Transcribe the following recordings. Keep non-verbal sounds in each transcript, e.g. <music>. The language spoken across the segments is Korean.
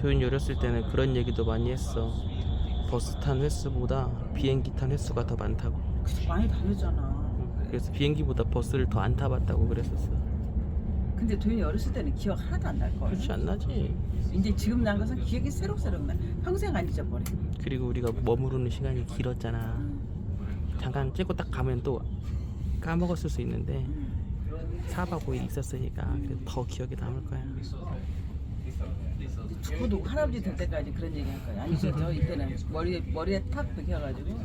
도윤이 어렸을 때는 그런 얘기도 많이 했어. 버스 탄 횟수보다 비행기 탄 횟수가 더 많다고. 많이 다녔잖아. 그래서 비행기보다 버스를 더 안 타봤다고 그랬었어. 근데 도현이 어렸을 때는 기억 하나도 안 날 거야. 그렇지 안 나지. 이제 지금 난 것은 기억이 새록새록 나. 평생 안 잊어버려. 그리고 우리가 머무르는 시간이 길었잖아. 잠깐 찍고 딱 가면 또 까먹었을 수 있는데 음. 4박 5일 있었으니까 그래도 더 기억에 남을 거야. 죽어도 할아버지 될 때까지 그런 얘기 할 거야. 아니죠. 저 이때는 머리에 머리에 탁 박혀가지고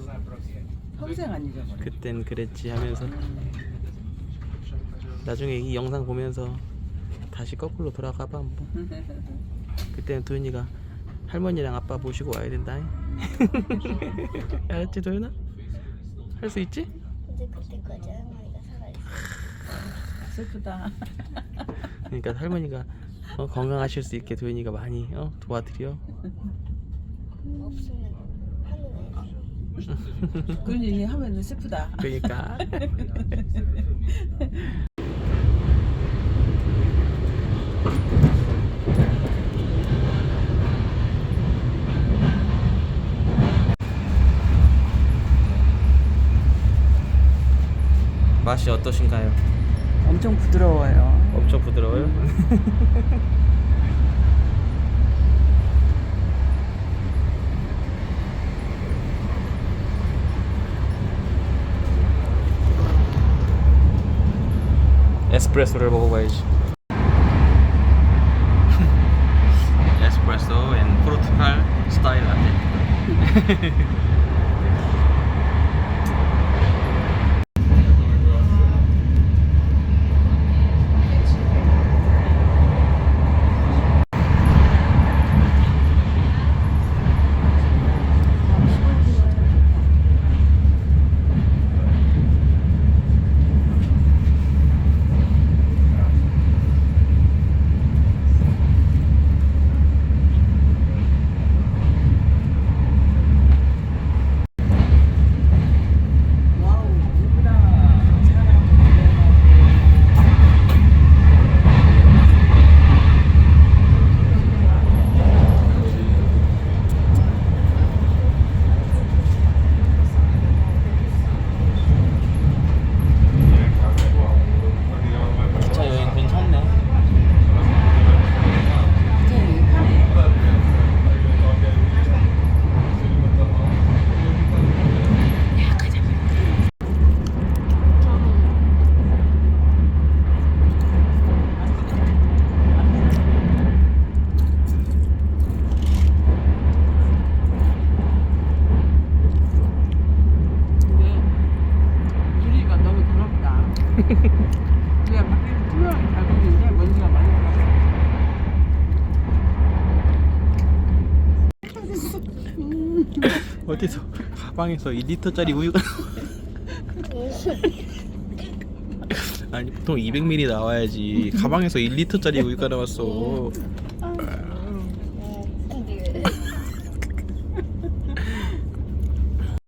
평생 안 잊어버려. 그땐 그랬지 하면서 나중에 이 영상 보면서 다시 거꾸로 돌아가봐 한번. <laughs> 그때는 도윤이가 할머니랑 아빠 모시고 와야 된다. <laughs> 알았지 도윤아? 할 수 있지? 근데 그때까지 할머니가 살아있어. 슬프다. 그러니까 할머니가 어, 건강하실 수 있게 도윤이가 많이 어, 도와드려. 없으면 그런 얘기 하면 슬프다. 그러니까. 맛이 어떠신가요? 엄청 부드러워요. 엄청 부드러워요? <laughs> 에스프레소를 먹어봐야지 에스프레소 앤 포르투갈 스타일 라떼 와우, 예쁘다. 기차 여행 괜찮네 이제 편해. 근데 유리가 너무 나. <laughs> 어디서? 가방에서 2리터짜리 우유가 <laughs> 아니 보통 200ml 나와야지. 가방에서 1리터짜리 우유가 나왔어